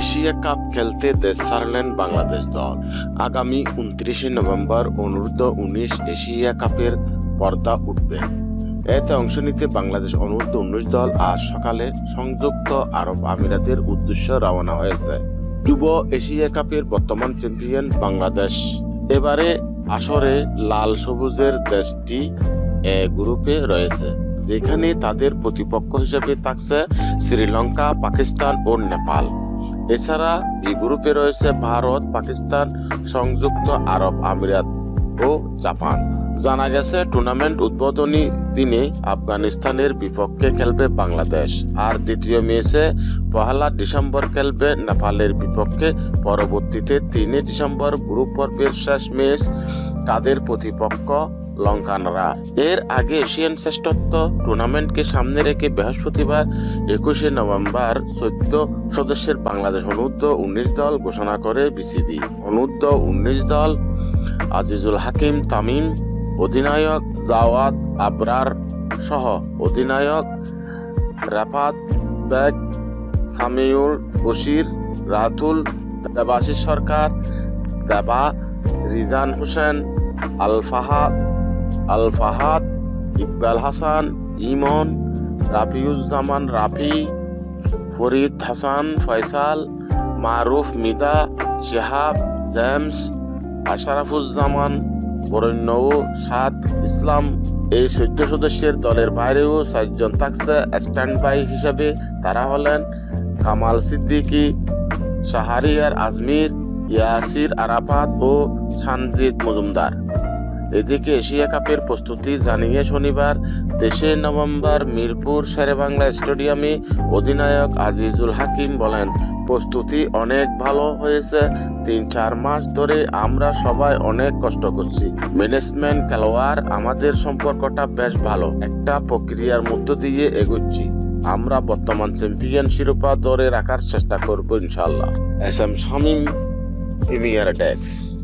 Asia cup খেলতে দেশ ছাড়লেন বাংলাদেশ দল। আগামী উনত্রিশে নভেম্বর অনূর্ধ্ব উনিশ এশিয়া কাপের পর্দা উঠবে। এতে অংশ নিতে বাংলাদেশ অনূর্ধ্ব উনিশ দল আজ সকালে সংযুক্ত আরব আমিরাতের উদ্দেশ্যে রওনা হয়েছে। যুব এশিয়া কাপের বর্তমান চ্যাম্পিয়ন বাংলাদেশ। এবারে আসরে লাল সবুজের দেশটি এ গ্রুপে রয়েছে, যেখানে তাদের প্রতিপক্ষ হিসেবে থাকছে শ্রীলঙ্কা, পাকিস্তান ও নেপাল। এছাড়া এই গ্রুপে রয়েছে ভারত, পাকিস্তান, সংযুক্ত আরব আমিরাত ও জাপান। জানা গেছে, টুর্নামেন্ট উদ্বোধনী দিনে আফগানিস্তানের বিপক্ষে খেলবে বাংলাদেশ। আর দ্বিতীয় ম্যাচে পহেলা ডিসেম্বর খেলবে নেপালের বিপক্ষে। পরবর্তীতে তিনে ডিসেম্বর গ্রুপ পর্বের শেষ ম্যাচ তাদের প্রতিপক্ষ লঙ্কানরা। এর আগে এশিয়ান শ্রেষ্ঠত্ব টুর্নামেন্টকে সামনে রেখে বৃহস্পতিবার একুশে নভেম্বর চোদ্দ সদস্যের বাংলাদেশ অনূর্ধ্ব উনিশ দল ঘোষণা করে বিসিবি। অনূর্ধ্ব উনিশ দল আজিজুল হাকিম, তামিম, অধিনায়ক জাওয়াদ আবরার সহ অধিনায়ক রাফাত বেগ, সামিউল বশির, রাতুল, দেবাশিস সরকার, দেবা, রিজান হোসেন, আল ফাহাদ আল ফাহাদ ইকবাল হাসান, ইমন, রাফিউজ্জামান রাফি, ফরিদ হাসান ফয়সাল, মারুফ মিতা, শেহাব, জেমস, আশরাফুজ্জামান, বরেণ্য সাদ ইসলাম। এই চোদ্দ সদস্যের দলের বাইরেও চারজন থাকছে স্ট্যান্ড বাই হিসাবে। তারা হলেন কামাল সিদ্দিকী, শাহারিয়ার আজমির, ইয়াসির আরাফাত ও সানজিদ মজুমদার। এদিকে এশিয়া কাপের প্রস্তুতি জানিয়ে শনিবার তেইশে নভেম্বর মিরপুর শেরেবাংলা স্টেডিয়ামে অধিনায়ক আজিজুল হাকিম বলেন, প্রস্তুতি অনেক ভালো হয়েছে। তিন, চার মাস ধরে আমরা সবাই অনেক কষ্ট করছি। ম্যানেজমেন্ট, খেলোয়াড়, আমাদের সম্পর্কটা বেশ ভালো। একটা প্রক্রিয়ার মধ্য দিয়ে এগোচ্ছি। আমরা বর্তমান চ্যাম্পিয়ন শিরোপা ধরে রাখার চেষ্টা করব ইনশাল্লাহ S M Shamim premier desk